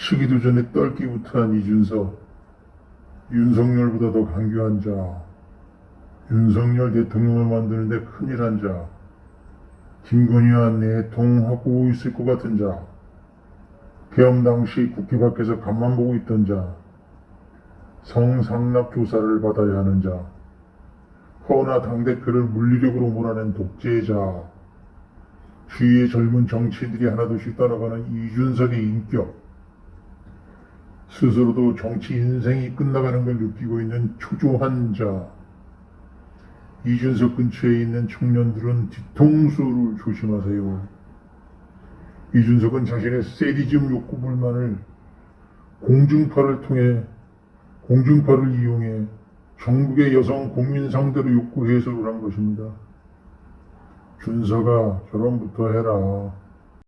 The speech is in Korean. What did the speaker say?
시기도 전에 떨기부터 한 이준석, 윤석열보다 더 강교한 자, 윤석열 대통령을 만드는데 큰일 한 자, 김건희와 내통하고 있을 것 같은 자, 계엄 당시 국회 밖에서 간만 보고 있던 자, 성상납 조사를 받아야 하는 자, 허나 당대표를 물리력으로 몰아낸 독재자, 주위의 젊은 정치인들이 하나둘씩 떠나가는 이준석의 인격, 스스로도 정치 인생이 끝나가는 걸 느끼고 있는 초조한 자, 이준석 근처에 있는 청년들은 뒤통수를 조심하세요. 이준석은 자신의 세디즘 욕구 불만을 공중파를 통해 공중파를 이용해 전국의 여성 국민 상대로 욕구 해소를 한 것입니다. 준서가 결혼부터 해라.